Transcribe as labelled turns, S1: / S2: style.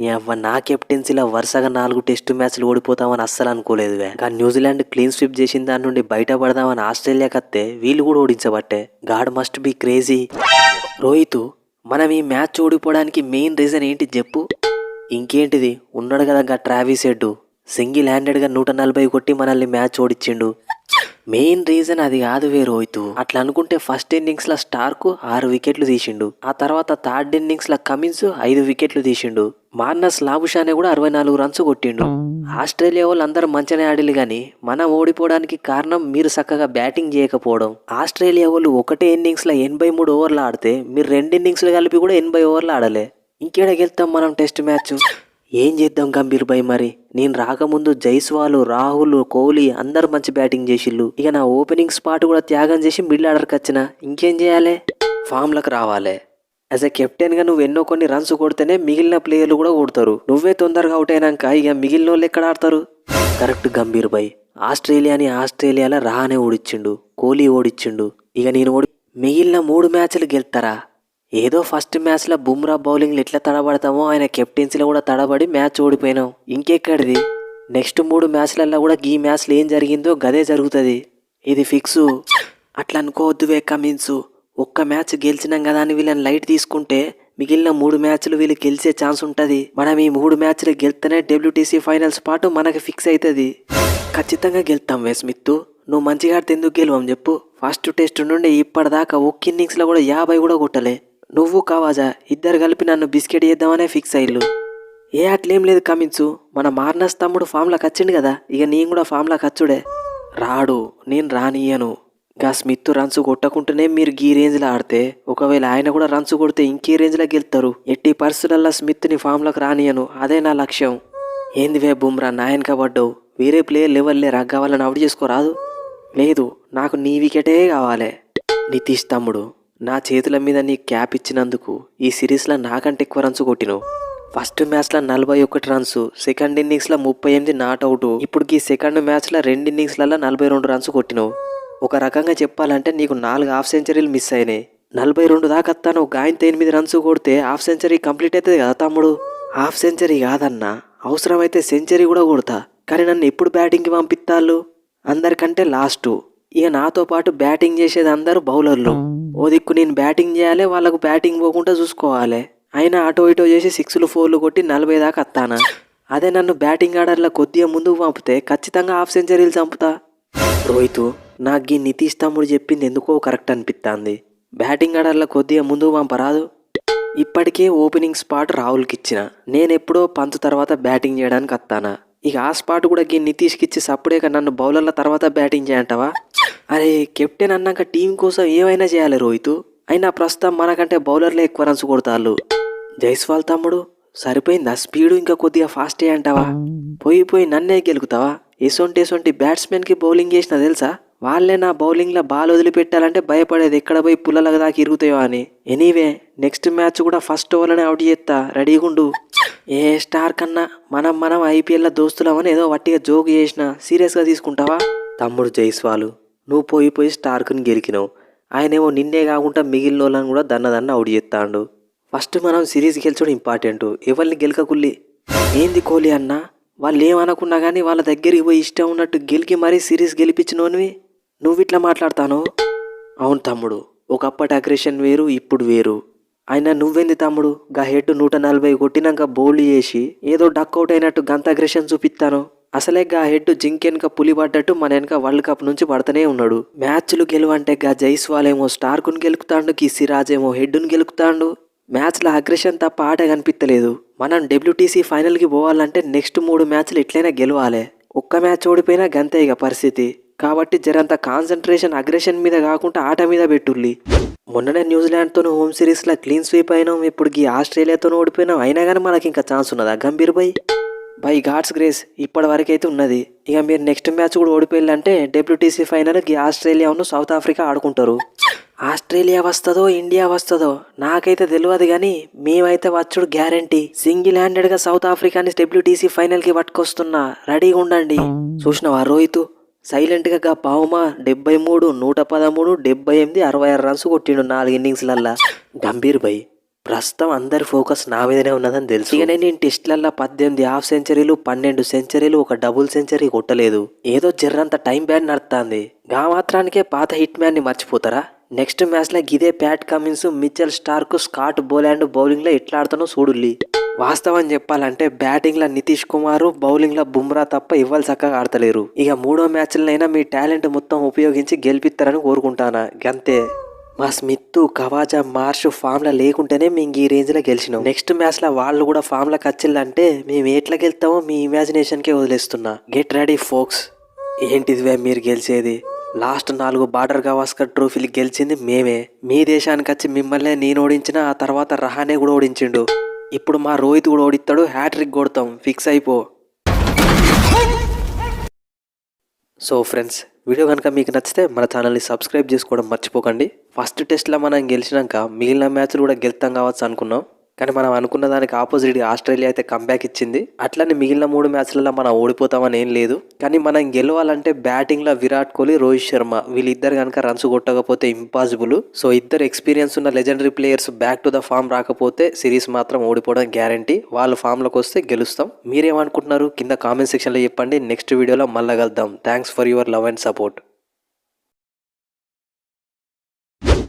S1: ఎవ్వ నా కెప్టెన్సీలో వరుసగా నాలుగు టెస్ట్ మ్యాచ్లు ఓడిపోతామని అస్సలు అనుకోలేదువే కానీ న్యూజిలాండ్ క్లీన్ స్విప్ చేసిన దాని నుండి బయటపడదామని ఆస్ట్రేలియాకి వస్తే వీళ్ళు కూడా ఓడించబట్టే. God must be crazy. Rohit మనం ఈ మ్యాచ్ ఓడిపోవడానికి మెయిన్ రీజన్ ఏంటి చెప్పు. ఇంకేంటిది? ఉన్నాడు కదా గా ట్రావీస్ హెడ్ సింగిల్ హ్యాండెడ్గా నూట నలభై కొట్టి మనల్ని మ్యాచ్ ఓడిచ్చిండు. మెయిన్ రీజన్ అది కాదు వే రోహిత్. అట్లా అనుకుంటే ఫస్ట్ ఇన్నింగ్స్లో స్టార్కు ఆరు వికెట్లు తీసిండు. ఆ తర్వాత థర్డ్ ఇన్నింగ్స్లో కమిన్స్ ఐదు వికెట్లు తీసిండు. మార్నస్ లాబుషానే కూడా అరవై నాలుగు రన్స్ కొట్టిండు. ఆస్ట్రేలియా వాళ్ళు అందరూ మంచిగానే ఆడిలు కానీ మనం ఓడిపోవడానికి కారణం మీరు చక్కగా బ్యాటింగ్ చేయకపోవడం. ఆస్ట్రేలియా వాళ్ళు ఒకటే ఇన్నింగ్స్లో ఎనభై మూడు ఓవర్లు ఆడితే మీరు రెండు ఇన్నింగ్స్లు కలిపి కూడా ఎనభై ఓవర్లు ఆడలే. ఇంకేడ గెలుతాం మనం టెస్ట్ మ్యాచ్? ఏం చేద్దాం గంభీర్ భాయ్ మరి? నేను రాకముందు జైస్వాల్ రాహుల్ కోహ్లీ అందరు మంచి బ్యాటింగ్ చేసిళ్ళు. ఇక నా ఓపెనింగ్ స్పాట్ కూడా త్యాగం చేసి మిడిల్ ఆర్డర్కి వచ్చిన. ఇంకేం చేయాలి? ఫామ్లకు రావాలి. యాజ్ ఎ కెప్టెన్గా నువ్వు ఎన్నో కొన్ని రన్స్ కొడితేనే మిగిలిన ప్లేయర్లు కూడా కొడతారు. నువ్వే తొందరగా అవుట్ అయినాక ఇక మిగిలిన వాళ్ళు ఎక్కడ ఆడతారు? కరెక్ట్ గంభీర్ భాయ్. ఆస్ట్రేలియాని ఆస్ట్రేలియాలో రానే ఓడిచ్చిండు. కోహ్లీ ఓడిచ్చిండు. ఇక నేను ఓడి మిగిలిన మూడు మ్యాచ్లు గెలుతారా ఏదో ఫస్ట్ మ్యాచ్లో బుమ్రా బౌలింగ్లు ఎట్లా తడబడతామో ఆయన కెప్టెన్సీలో కూడా తడబడి మ్యాచ్ ఓడిపోయినాం. ఇంకెక్కడిది? నెక్స్ట్ మూడు మ్యాచ్లల్లో కూడా ఈ మ్యాచ్లో ఏం జరిగిందో గదే జరుగుతుంది. ఇది ఫిక్సు. అట్లా అనుకోవద్దువే కమిన్స్ ఒక్క మ్యాచ్ గెలిచినాం కదా అని వీళ్ళని లైట్ తీసుకుంటే మిగిలిన మూడు మ్యాచ్లు వీళ్ళు గెలిచే ఛాన్స్ ఉంటుంది. మనం ఈ మూడు మ్యాచ్లు గెలిస్తేనే డబ్ల్యూటీసీ ఫైనల్స్ పాటు మనకి ఫిక్స్ అవుతుంది ఖచ్చితంగా గెలుతాం వే స్మిత్ నువ్వు మంచిగా ఆడితే ఎందుకు గెలవం చెప్పు. ఫస్ట్ టెస్ట్ నుండి ఇప్పటిదాకా ఒక్క ఇన్నింగ్స్లో కూడా యాభై కూడా కొట్టలే. నువ్వు కావాజా ఇద్దరు కలిపి నన్ను బిస్కెట్ చేద్దామనే ఫిక్స్ అయ్యిల్లు ఏ అట్లేం లేదు కమించు మన మార్నస్ తమ్ముడు ఫామ్లోకి వచ్చిండు కదా ఇక నేను కూడా ఫామ్లోకి వచ్చుడే రాడు నేను రానియను గా స్మిత్ రన్స్ కొట్టకుంటేనే మీరు గీ రేంజ్లో ఆడితే ఒకవేళ ఆయన కూడా రన్స్ కొడితే ఇంకే రేంజ్లో గెలుతారు ఎట్టి పరిస్థితులలో స్మిత్ని ఫామ్లోకి రానియను అదే నా లక్ష్యం. ఏంది వే బుమ్రా నాయనక పడ్డావు. వేరే ప్లేయర్ లెవెల్లే రగ్ కావాలని అవుట్ చేసుకోరాదు? లేదు నాకు నీ వికెటే కావాలి. నితీష్ తమ్ముడు. నా చేతుల మీద నీ క్యాప్ ఇచ్చినందుకు ఈ సిరీస్లో నాకంటే ఎక్కువ రన్స్ కొట్టినవు. ఫస్ట్ మ్యాచ్లో నలభై ఒకటి రన్స్ సెకండ్ ఇన్నింగ్స్లో ముప్పై ఎనిమిది నాట్ అవుట్ ఇప్పుడు ఈ సెకండ్ మ్యాచ్లో రెండు ఇన్నింగ్స్లలో నలభై రెండు రన్స్ కొట్టినావు. ఒక రకంగా చెప్పాలంటే నీకు నాలుగు హాఫ్ సెంచరీలు మిస్ అయినాయి. నలభై రెండు దాకా వస్తాను గాయంతో ఎనిమిది రన్స్ కొడితే హాఫ్ సెంచరీ కంప్లీట్ అవుతుంది కదా తమ్ముడు? హాఫ్ సెంచరీ కాదన్నా అవసరమైతే సెంచరీ కూడా కొడతా. కానీ నన్ను ఎప్పుడు బ్యాటింగ్కి పంపిస్తాళ్ళు అందరికంటే లాస్ట్ ఇక నాతో పాటు బ్యాటింగ్ చేసేది అందరూ బౌలర్లు. ఓ దిక్కు నేను బ్యాటింగ్ చేయాలి వాళ్ళకు బ్యాటింగ్ పోకుండా చూసుకోవాలి. అయినా అటో ఇటో చేసి సిక్స్లు ఫోర్లు కొట్టి నలభై దాకా వస్తానా అదే నన్ను బ్యాటింగ్ ఆర్డర్లో కొద్దిగా ముందుకు పంపితే ఖచ్చితంగా హాఫ్ సెంచరీలు చంపుతా. రోహిత్ నాకు ఈ నితీష్ తమ్ముడు చెప్పింది ఎందుకో కరెక్ట్ అనిపిస్తుంది బ్యాటింగ్ ఆర్డర్లో కొద్దిగా ముందుకు పంపరాదు. ఇప్పటికే ఓపెనింగ్ స్పాట్ రాహుల్కి ఇచ్చిన నేనెప్పుడో పంతు తర్వాత బ్యాటింగ్ చేయడానికి వస్తానా ఇక ఆ స్పాట్ కూడా గీ నితీష్కి ఇచ్చి సప్పుడేక నన్ను బౌలర్ల తర్వాత బ్యాటింగ్ చేయంటావా? అరే కెప్టెన్ అన్నాక టీం కోసం ఏమైనా చేయాలి రోహిత్? అయినా ప్రస్తుతం మనకంటే బౌలర్లే ఎక్కువ రన్స్ కొడతాళ్ళు. జైస్వాల్ తమ్ముడు సరిపోయిందా? స్పీడు ఇంకా కొద్దిగా ఫాస్ట్ అంటావా? పోయి పోయి నన్నే గెలుకుతావా? ఎసొంటి ఎసొంటి బ్యాట్స్మెన్కి బౌలింగ్ చేసినా తెలుసా? వాళ్ళే నా బౌలింగ్లో బాల్ వదిలిపెట్టాలంటే భయపడేది ఎక్కడ పోయి పుల్లలకు దాకా ఇరుగుతాయో అని. ఎనీవే నెక్స్ట్ మ్యాచ్ కూడా ఫస్ట్ ఓవర్లోనే అవుట్ చేస్తా. రెడీగా ఉండు ఏ స్టార్ కన్నా మనం మనం ఐపీఎల్లో దోస్తులమని ఏదో వట్టిగా జోక్ చేసిన సీరియస్గా తీసుకుంటావా? తమ్ముడు జైస్వాలు. నువ్వు పోయి పోయి స్టార్కుని గెలికినావు. ఆయనేమో నిన్నే కాకుండా మిగిలిన వాళ్ళని కూడా దన్నదన్న దన్న అవుట్ చేస్తాడు. ఫస్ట్ మనం సిరీస్ గెలిచడం ఇంపార్టెంట్. ఎవరిని గెలకకుల్లి? ఏంది కోహ్లీ అన్న? వాళ్ళు ఏమనుకున్నా కానీ వాళ్ళ దగ్గరికి పోయి ఇష్టం ఉన్నట్టు గెలికి మరీ సిరీస్ గెలిపించినోనివి? నువ్వు ఇట్లా మాట్లాడతాను? అవును తమ్ముడు. ఒకప్పటి అగ్రెషన్ వేరు ఇప్పుడు వేరు. ఆయన నువ్వేంది తమ్ముడు? గా హెడ్ నూట నలభై కొట్టినాక బౌల్ చేసి ఏదో డక్అవుట్ అయినట్టు గంత అగ్రెషన్ చూపిస్తాను? అసలే గా హెడ్ జింకెనక పులి పడ్డట్టు మన వెనక వరల్డ్ కప్ నుంచి పడుతూనే ఉన్నాడు. మ్యాచ్లు గెలువంటే గా జైస్వాల్ ఏమో స్టార్కుని గెలుకుతాండు కి సిరాజ్ ఏమో హెడ్ను గెలుకుతాండు మ్యాచ్ల అగ్రెషన్ తప్ప ఆట కనిపించలేదు మనం డబ్ల్యూటీసీ ఫైనల్కి పోవాలంటే నెక్స్ట్ మూడు మ్యాచ్లు ఎట్లయినా గెలవాలి. ఒక్క మ్యాచ్ ఓడిపోయినా గంతే ఇక పరిస్థితి. కాబట్టి జరంత కాన్సన్ట్రేషన్ అగ్రెషన్ మీద కాకుండా ఆట మీద పెట్టుల్లి. మొన్ననే న్యూజిలాండ్తో హోమ్ సిరీస్లో క్లీన్ స్వీప్ అయినాం ఇప్పుడు ఈ ఆస్ట్రేలియాతోనూ ఓడిపోయినాం అయినా కానీ మనకి ఇంకా ఛాన్స్ ఉన్నదా? Gambhir by by God's grace ఇప్పటి వరకైతే ఉన్నది. ఇక మీరు నెక్స్ట్ మ్యాచ్ కూడా ఓడిపోయిందంటే డబ్ల్యూటీసీ ఫైనల్ ఆస్ట్రేలియాను సౌత్ ఆఫ్రికా ఆడుకుంటారు. ఆస్ట్రేలియా వస్తుందో ఇండియా వస్తుందో నాకైతే తెలియదు కానీ మేమైతే వచ్చుడు గ్యారంటీ. సింగిల్ హ్యాండెడ్గా సౌత్ ఆఫ్రికాని డబ్ల్యూటీసీ ఫైనల్కి పట్టుకొస్తున్నా రెడీగా ఉండండి. చూసినవా రోహిత్? సైలెంట్గా గా పావుమా డెబ్బై మూడు నూట పదమూడు డెబ్బై ఎనిమిది అరవై ఆరు రన్స్ కొట్టిండు నాలుగు ఇన్నింగ్స్లల్లా. గంభీర్ భయ్ ప్రస్తుతం అందరి ఫోకస్ నా మీదనే ఉన్నదని తెలుసు. ఇక నేను టెస్ట్లల్లో పద్దెనిమిది హాఫ్ సెంచరీలు పన్నెండు సెంచరీలు ఒక డబుల్ సెంచరీ కొట్టలేదు. ఏదో జర్రంత టైం బ్యాన్ నడుస్తుంది గా మాత్రానికే పాత హిట్ మ్యాన్ని మర్చిపోతారా? నెక్స్ట్ మ్యాచ్లో గిదే Pat Cummins Mitchell Starc Scott Boland బౌలింగ్లో ఎట్లా ఆడుతానో చూడుల్లి. వాస్తవం చెప్పాలంటే బ్యాటింగ్లో నితీష్ కుమార్ బౌలింగ్లో బుమ్రా తప్ప ఇవ్వాలి చక్కగా ఆడతలేరు. ఇక మూడో మ్యాచ్లనైనా మీ టాలెంట్ మొత్తం ఉపయోగించి గెలిపిస్తారని కోరుకుంటానా? గంతే. మా స్మిత్ కవాజా మార్ష్ ఫామ్లో లేకుంటేనే మేము ఈ రేంజ్లో గెలిచినాం. నెక్స్ట్ మ్యాచ్లో వాళ్ళు కూడా ఫామ్లో కచ్చిల్లంటే మేము ఎట్లా గెలుతామో మీ ఇమాజినేషన్ కే వదిలేస్తున్నా. Get ready folks. ఏంటిదివే మీరు గెలిచేది? లాస్ట్ నాలుగు బార్డర్ గవాస్కర్ ట్రోఫీలు గెలిచింది మేమే. మీ దేశానికి వచ్చి మిమ్మల్ని నేను ఓడించిన ఆ తర్వాత రహానే కూడా ఓడించిండు. ఇప్పుడు మా రోహిత్ కూడా ఓడిస్తాడు హ్యాట్రిక్ కొడతాం. ఫిక్స్ అయిపో. సో ఫ్రెండ్స్ వీడియో కనుక మీకు నచ్చితే మన ఛానల్ని సబ్స్క్రైబ్ చేసుకోవడం మర్చిపోకండి. ఫస్ట్ టెస్ట్లో మనం గెలిచినాక మిగిలిన మ్యాచ్లు కూడా గెలుతాం కావచ్చు అనుకున్నాం. కానీ మనం అనుకున్న దానికి ఆపోజిట్ ఆస్ట్రేలియా అయితే కంబ్యాక్ ఇచ్చింది. అట్లనే మిగిలిన మూడు మ్యాచ్లలో మనం ఓడిపోతామని ఏం లేదు. కానీ మనం గెలవాలంటే బ్యాటింగ్లో విరాట్ కోహ్లీ రోహిత్ శర్మ వీళ్ళిద్దరు కనుక రన్స్ కొట్టకపోతే ఇంపాసిబుల్ సో ఇద్దరు ఎక్స్పీరియన్స్ ఉన్న legendary players back to the form రాకపోతే సిరీస్ మాత్రం ఓడిపోవడం గ్యారంటీ వాళ్ళు ఫామ్లోకి వస్తే గెలుస్తాం. మీరేమనుకుంటున్నారు? కింద కామెంట్ సెక్షన్లో చెప్పండి. నెక్స్ట్ వీడియోలో మళ్ళా కలుద్దాం. Thanks for your love and support